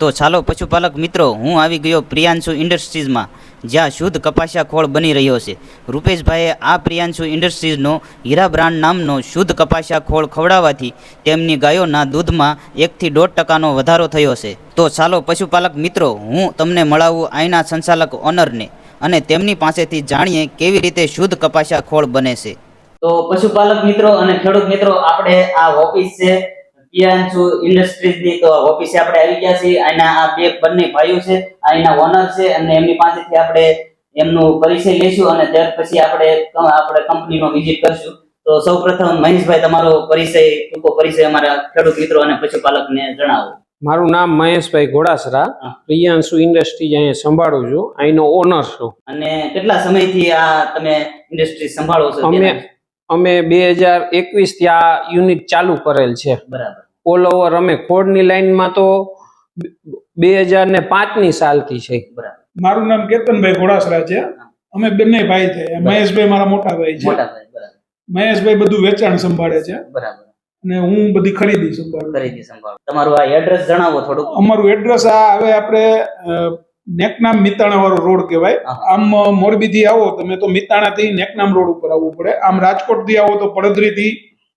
તો ચાલો પશુપાલક મિત્રો, હું આવી ગયો પ્રિયાંશુ ઇન્ડસ્ટ્રીઝમાં, જ્યાં શુદ્ધ કપાસિયા ખોળ બની રહ્યો છે. રૂપેશભાઈએ આ પ્રિયાંશુ ઇન્ડસ્ટ્રીઝનો હીરા બ્રાન્ડ નામનો શુદ્ધ કપાસિયા ખોળ ખવડાવવાથી તેમની ગાયોના દૂધમાં એકથી દોઢ ટકાનો વધારો થયો છે. તો ચાલો પશુપાલક મિત્રો, હું તમને મળાવું આઈના સંચાલક ઓનરને અને તેમની પાસેથી જાણીએ કેવી રીતે શુદ્ધ કપાસિયા ખોળ બને છે. તો પશુપાલક મિત્રો અને ખેડૂત મિત્રો, આપણે આ ઓફિસ છે. પ્રિયાંશુ ઇન્ડસ્ટ્રીઝની તો ઓફિસે આપણે આવી ગયા છીએ. આના આ બે બંને ભાઈઓ છે. આ એના ઓનર છે અને એમની પાસેથી આપણે એમનો પરિચય લેશું અને ત્યાર પછી આપણે આપણે કંપનીનો વિઝિટ કરશું. તો સૌપ્રથમ મહેશભાઈ તમારો પરિચય ટૂંકો પરિચય અમારા ખેડૂત મિત્રો અને પશુપાલકને જણાવો. મારું નામ મહેશભાઈ ઘોડાસરા. પ્રિયાંશુ ઇન્ડસ્ટ્રીઝ અહીંયા સંભાળું છું. અહીંનો ઓનર છું. અને કેટલા સમયથી આ તમે ઇન્ડસ્ટ્રી સંભાળો છો અમે? અમે બે હજાર એકવીસથી આ યુનિટ ચાલુ કરેલ છે. બરાબર. ઓલ ઓવર અમે ખોડની લાઈનમાં તો બે હજાર ને પાંચની સાલથી છે. બરાબર. મારું નામ કેતનભાઈ ઘોડાસરા છે. અમે બંને ભાઈ છે. મહેશભાઈ મારા મોટા ભાઈ છે. મોટા ભાઈ બરાબર. મહેશભાઈ બધું વેચાણ સંભાળે છે. બરાબર. અને હું બધી ખરીદી સંભાળું. ખરીદી સંભાળું. તમારું આ એડ્રેસ જણાવો થોડું અમારું એડ્રેસ આ હવે આપણે અ, નેકનામ મિતાણા વાળો રોડ કહેવાય. આમ મોરબી થી આવો તમે તો મિતાણા થી નેકનામ રોડ ઉપર આવવું પડે. આમ રાજકોટથી આવો તો પડદરી થી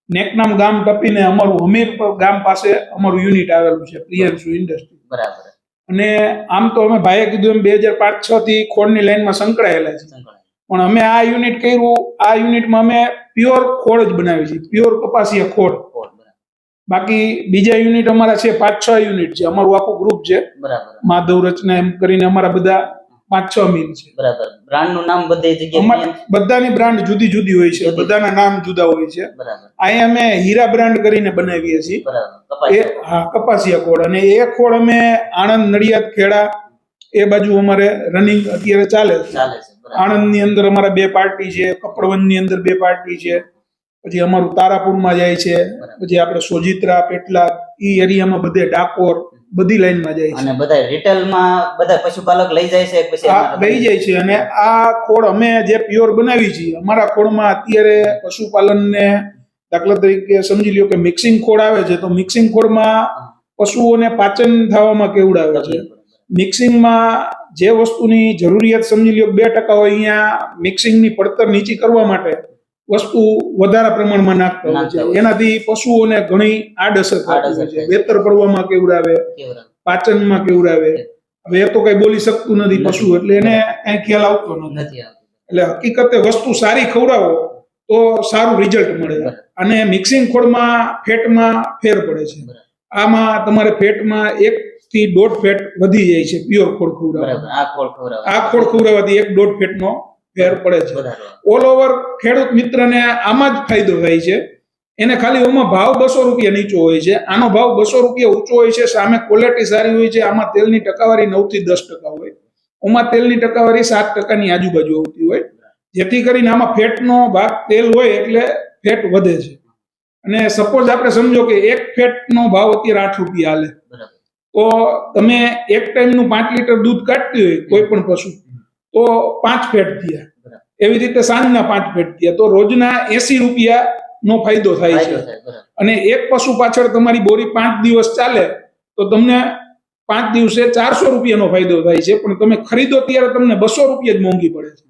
નેકનામ ગામ ટપીને અમારું હમીરપર ગામ પાસે અમારું યુનિટ આવેલું છે પ્રિયંશુ ઇન્ડસ્ટ્રી બરાબર. અને આમ તો અમે ભાઈએ કીધું એમ બે હજાર પાંચ છ થી ખોળની લાઈનમાં સંકળાયેલા છે પણ અમે આ યુનિટ કર્યું આ યુનિટમાં અમે પ્યોર ખોળ જ બનાવી છે પ્યોર કપાસિયા ખોળ. બાકી બીજા યુનિટ અમારા છે પાંચ છ યુનિટ છે. અમારું આખું ગ્રુપ છે. બરાબર. માધવ રચના એમ કરીને અમારા બધા પાંચ છ મીન છે. બરાબર. બ્રાન્ડનું નામ બધે જગ્યાએ બધાની બ્રાન્ડ જુદી જુદી હોય છે. બધાના નામ જુદા હોય છે. બરાબર. અહીંયા અમે હીરા બ્રાન્ડ કરીને બનાવીએ છીએ. બરાબર. હા કપાસિયા ખોળ. અને એ ખોળ અમે આણંદ નડિયાદ ખેડા એ બાજુ અમારે રનિંગ અત્યારે ચાલે છે. ચાલે છે. બરાબર. આણંદની અંદર અમારા બે પાર્ટી છે કપડવનની અંદર બે પાર્ટી છે. પછી અમારું તારાપુરમાં જાય છે પછી આપણે સોજિત્રા પેટલા ઈ એરિયામાં બધે ડાકોર બધી લાઈનમાં જાય છે. અને બધા રિટેલમાં બધા પશુપાલક લઈ જાય છે પછી લઈ જાય છે. અને આ ખોળ અમે જે પ્યોર બનાવી છીએ અમારા ખોળમાં અત્યારે પશુપાલનને દાખલા તરીકે સમજી લ્યો કે મિક્સિંગ ખોળ આવે છે તો મિક્સિંગ ખોળમાં પશુઓને પાચન થવામાં કેવડાવે છે. મિક્સિંગમાં જે વસ્તુની જરૂરિયાત સમજી લ્યો બે ટકા હોય અહીંયા મિક્સિંગની પડતર નીચી કરવા માટે વસ્તુ વધારે પ્રમાણમાં નાખતા હોય છે. એનાથી પશુઓને ઘણી આડઅસર થતી છે. વેતર પડવામાં કેવડાવે? પાચનમાં કેવડાવે? હવે એ તો કઈ બોલી શકતું નથી પશુ એટલે એને કઈ ખ્યાલ આવતો નથી. એટલે હકીકતે વસ્તુ સારી ખવડાવો તો સારું રિઝલ્ટ મળે. અને મિક્સિંગ ખોળમાં ફેટમાં ફેર પડે છે. આમાં તમારે ફેટમાં એક થી દોઢ ફેટ વધી જાય છે પ્યોર ખોળ ખવડાવવા આ ખોળ ખવડાવે. આ ખોળ ખવડાવવાથી એક દોઢ ફેટનો ફેર પડે છે. ઓલ ઓવર ખેડૂત મિત્રને આમાં જ ફાયદો થાય છે. એને ખાલી ઓમાં ભાવ બસો રૂપિયા નીચો હોય છે. આનો ભાવ બસો રૂપિયા ઊંચો હોય છે. સામે ક્વોલિટી સારી હોય છે. આમાં તેલની ટકાવારી નવથી દસ ટકા હોય. ઓમાં તેલની ટકાવારી સાત ટકાની આજુબાજુ આવતી હોય. જેથી કરીને આમાં ફેટનો ભાગ તેલ હોય એટલે ફેટ વધે છે. અને સપોઝ આપણે સમજો કે એક ફેટનો ભાવ અત્યારે આઠ રૂપિયા હાલે. તો તમે એક ટાઈમનું પાંચ લીટર દૂધ કાઢતી હોય કોઈ પણ પશુ. તો પાંચ ફેટ થયા. એવી રીતે સાંજના પાંચ ફેટ થયા. તો રોજના એસી રૂપિયા નો ફાયદો થાય છે અને એક પશુ પાછળ તમારી બોરી પાંચ દિવસ ચાલે તો તમને પાંચ દિવસે ચારસો રૂપિયાનો ફાયદો થાય છે. પણ તમે ખરીદો ત્યારે તમને બસો રૂપિયા જ મોંઘી પડે છે.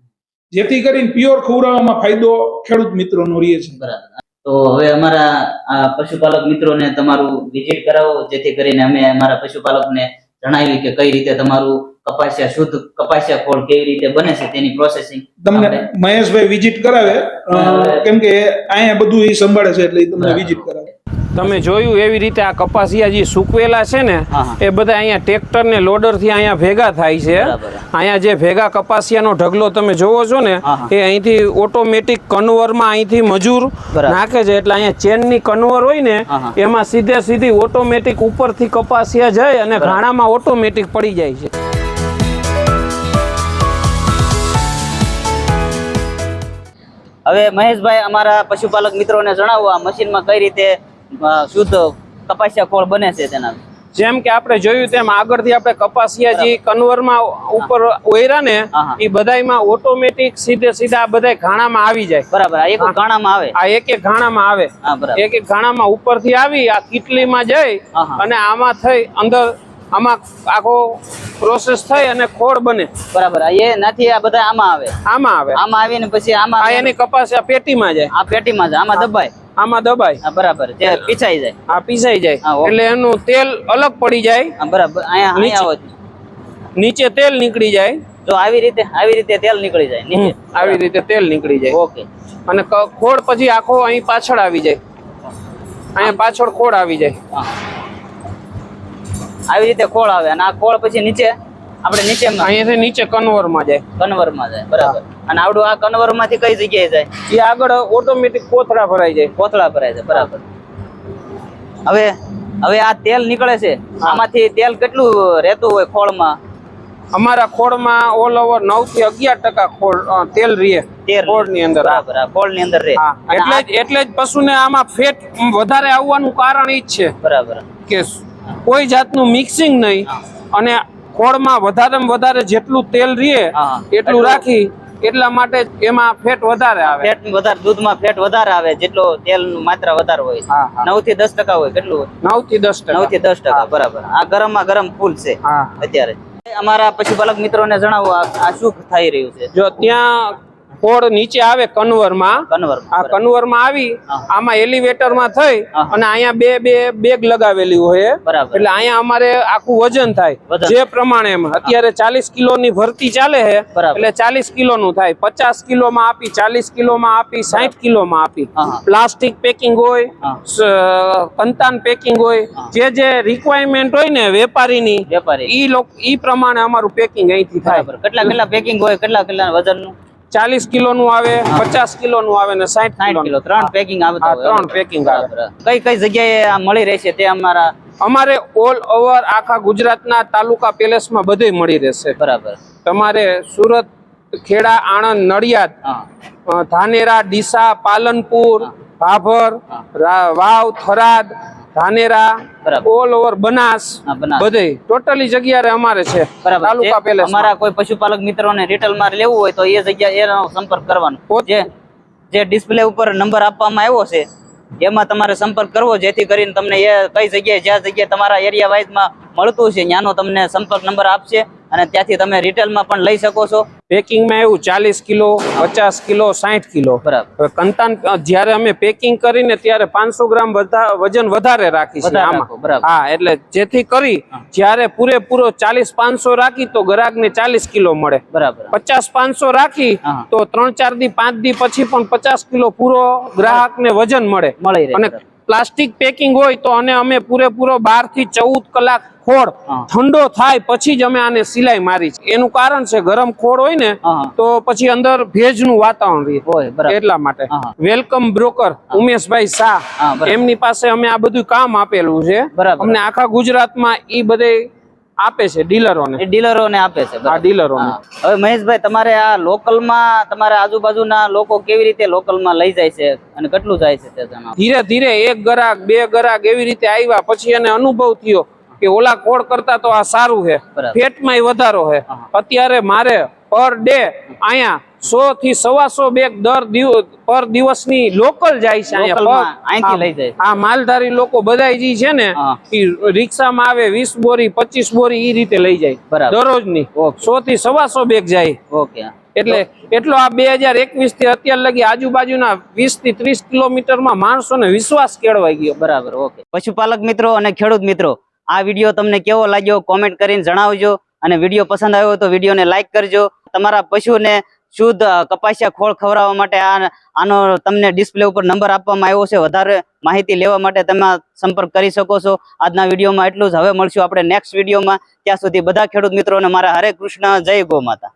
જેથી કરીને પ્યોર ખવડાવવામાં ફાયદો ખેડૂત મિત્રોનો રહે છે. બરાબર. તો હવે અમારા આ પશુપાલક મિત્રોને તમારું વિઝિટ કરાવો જેથી કરીને અમે અમારા પશુપાલકને જણાવ્યું કે કઈ રીતે તમારું કપાસિયા શુદ્ધ કપાસિયા ખોળ કેવી રીતે બને છે તેની પ્રોસેસિંગ તમને મહેશભાઈ વિઝિટ કરાવે. કેમ કે અહીંયા બધું એ સંભાળે છે એટલે તમને વિઝિટ કરાવે. તમે જોયું એવી રીતે આ કપાસિયા જે સૂકવેલા છે ને. એ બધા અહીંયા ટ્રેક્ટર ને લોડરથી અહીંયા ભેગા થાય છે. અહીંયા જે ભેગા કપાસિયાનો ઢગલો તમે જોવો છો ને. એ અહીંથી ઓટોમેટિક કન્વરમાં અહીંથી મજૂર નાખે છે. એટલે અહીંયા ચેનની કન્વર હોય ને. એમાં સીધે સીધી ઓટોમેટિક ઉપરથી કપાસિયા જાય અને ઘાણામાં ઓટોમેટિક પડી જાય છે. હવે મહેશભાઈ અમારા પશુપાલક મિત્રોને જણાવો આ મશીનમાં કઈ રીતે શુદ્ધ કપાસિયા ખોળ બને છે તેના જેમ કે આપણે જોયું તેમ આગળથી આપણે કપાસિયા જે કન્વરમાં ઉપર ઓયરા ને. એ બધાયમાં ઓટોમેટિક સીધે સીધા આ બધાય ઘાણામાં આવી જાય. બરાબર આ એક ગાણામાં આવે? આ એક એક ઘાણામાં આવે. એક એક ઘાણામાં ઉપરથી આવી આ કીટલીમાં જઈ. અને આમાં થઈ અંદર આમાં આખો પ્રોસેસ થઈ અને ખોળ બને. બરાબર. એ નથી આ બધા આમાં આવે. આમાં આવે. આમાં આવીને પછી આ આમાં એની કપાસ આ પેટીમાં જાય. આ પેટીમાં જાય આમાં દબાય. આમાં દબાય. હા બરાબર. તે પીછાઈ જાય. આ પીસાઈ જાય. એટલે એનું તેલ અલગ પડી જાય. બરાબર. અહીંયા નીચે. આવે નીચે તેલ નીકળી જાય. તો આવી રીતે આવી રીતે તેલ નીકળી જાય નીચે. આવી રીતે તેલ નીકળી જાય. ઓકે. અને ખોળ પછી આખો અહીં પાછળ આવી જાય. અહીંયા પાછળ ખોળ આવી જાય. હા. આવી રીતે ખોળ આવે અને આ ખોળ પછી નીચે આપણે નીચે અહીંયાથી નીચે કન્વરમાં જાય. કન્વરમાં જાય બરાબર. અને આવડું આ કન્વરમાંથી કઈ જગ્યાએ જાય? એ આગળ ઓટોમેટિક કોથળા ભરાઈ જાય. કોથળા ભરાઈ જાય બરાબર. હવે હવે આ તેલ નીકળે છે. આમાંથી તેલ કેટલું રહેતું હોય ખોળમાં? અમારા ખોળમાં ઓલ ઓવર નવથી અગિયાર ટકા ખોળ તેલ રહે. ખોળની અંદર ખોળ ખોળની અંદર રહે. એટલે જ એટલે જ પશુને આમાં ફેટ વધારે આવવાનું કારણ ઈ જ છે બરાબર. કે કોઈ જાતનું મિક્સિંગ નહીં. અને ખોળમાં વધારેમાં વધારે જેટલું તેલ રીએ. એટલું રાખી એટલા માટે એમાં ફેટ વધારે આવે. ફેટ વધારે દૂધમાં ફેટ વધારે આવે જેટલો તેલ માત્રા વધારે હોય. નવથી દસ ટકા હોય કેટલું હોય? નવથી દસ નવથી દસ ટકા બરાબર. આ ગરમમાં ગરમ ફૂલ છે અત્યારે. અમારા પશુપાલક મિત્રોને જણાવો આ શું થઈ રહ્યું છે? જો ત્યાં ખોળ નીચે આવે કન્વરમાં. કન્વર આ કન્વરમાં આવી આમાં એલિવેટરમાં થઈ અને અહીંયા બે બે બેગ લગાવેલી હોય એટલે અહીંયા અમારે આખું વજન થાય. જે પ્રમાણે અત્યારે ચાલીસ કિલોની ભરતી ચાલે છે એટલે ચાલીસ કિલોનું થાય. પચાસ કિલોમાં આપી ચાલીસ કિલોમાં આપી સાઠ કિલોમાં આપી. હા, હા. પ્લાસ્ટિક પેકિંગ હોય કંતાન પેકિંગ હોય જે જે રિક્વાયરમેન્ટ હોય ને વેપારીની વેપારી. ઈ લોકો ઈ પ્રમાણે અમારું પેકિંગ અહીંથી થાય. કેટલા કેટલા પેકિંગ હોય કેટલા કેટલા વજનનું? ચાલીસ કિલોનું આવે પચાસ કિલોનું આવે ને સાઈઠ કિલો કિલો ત્રણ પેકિંગ આવે ત્રણ પેકિંગ આવે. કઈ કઈ જગ્યાએ આ મળી રહેશે તે અમારા અમારે ઓલ ઓવર આખા ગુજરાતના તાલુકા પેલેસમાં બધે મળી રહેશે. બરાબર. તમારે સુરત ખેડા આણંદ નડિયાદ ધાનેરા ડીસા પાલનપુર ભાભર વાવ થરાદ ધાનેરા ઓલ ઓવર બનાસ બધે. ટોટલી જગ્યા અમારે છે. તાલુકા પેલે અમારા કોઈ પશુપાલક મિત્રોને રિટેલમાં લેવું હોય તો એ જગ્યા એનો સંપર્ક કરવાનો. જે જે ડિસ્પ્લે ઉપર નંબર આપવામાં આવ્યો છે એમાં તમારે સંપર્ક કરવો જેથી કરીને તમને એ કઈ જગ્યાએ જ્યાં જગ્યાએ તમારા એરિયા વાઇઝમાં મળતું છે ત્યાંનો તમને સંપર્ક નંબર આપશે. અને ત્યાંથી તમે રિટેલમાં પણ લઈ શકો છો. પેકિંગમાં એવું ચાલીસ કિલો પચાસ કિલો સાઈઠ કિલો. બરાબર. કંતાન જ્યારે અમે પેકિંગ કરીને ત્યારે પાંચસો ગ્રામ વજન વધારે રાખી છે આમાં. હા એટલે જેથી કરી જ્યારે પૂરેપૂરો ચાલીસ પાંચસો રાખી તો ગ્રાહકને ચાલીસ કિલો મળે. બરાબર. પચાસ પાંચસો રાખી તો ત્રણ ચાર દી પાંચ દી પછી પણ પચાસ કિલો પૂરો ગ્રાહકને વજન મળે. મળે અને. પ્લાસ્ટિક પેકિંગ હોય તો અને અમે પૂરેપૂરો બારથી ચૌદ કલાક ખોળ ઠંડો થાય પછી જ અમે આને સિલાઈ મારી છે. એનું કારણ છે ગરમ ખોળ હોય ને તો પછી અંદર ભેજનું વાતાવરણ રહે. હોય એટલા માટે. Welcome broker Umeshbhai Shah. એમની પાસે અમે આ બધું કામ આપેલું છે. અમને આખા ગુજરાતમાં ઈ બધે આપે છે ડીલરોને? ડીલરોને આપે છે આ ડીલરોને. હવે મહેશભાઈ તમારે આ લોકલમાં તમારા આજુબાજુના લોકો કેવી રીતે લોકલમાં લઈ જાય છે અને કેટલું જાય છે તે જણાવો? ધીરે ધીરે એક ગરાક બે ગરાક એવી રીતે આવ્યા. પછી એને અનુભવ થયો કે ઓલા કોડ કરતા તો આ સારું છે ફેટમાં વધારો છે અત્યારે મારે પર ડે અહીંયા સો થી સવાસો બેગ દર દિવસ પર દિવસની લોકલ જાય છે અહીંથી લઈ જાય. આ માલધારી લોકો બધા જી છે ને. ઈ રિક્ષામાં આવે વીસ બોરી પચીસ બોરી એ રીતે લઈ જાય. દરરોજની. સો થી સવાસો બેગ જાય. ઓકે. એટલે એટલો આ બે હજાર એકવીસથી અત્યાર લગી આજુબાજુના વીસથી ત્રીસ કિલોમીટરમાં માણસોને વિશ્વાસ કેળવાઈ ગયો. બરાબર ઓકે. પશુપાલક મિત્રો અને ખેડૂત મિત્રો આ વીડિયો તમને કેવો લાગ્યો કોમેન્ટ કરીને જણાવજો અને વીડિયો પસંદ આવ્યો તો વિડીયોને લાઈક કરજો. તમારા પશુને શુદ્ધ કપાસિયા ખોળ ખવડાવવા માટે આનો તમને ડિસ્પ્લે ઉપર નંબર આપવામાં આવ્યો છે. વધારે માહિતી લેવા માટે તમે સંપર્ક કરી શકો છો. આજના વિડીયોમાં એટલું જ. હવે મળશું આપણે નેક્સ્ટ વિડીયોમાં. ત્યાં સુધી બધા ખેડૂત મિત્રોને મારા હરે કૃષ્ણ. જય ગો માતા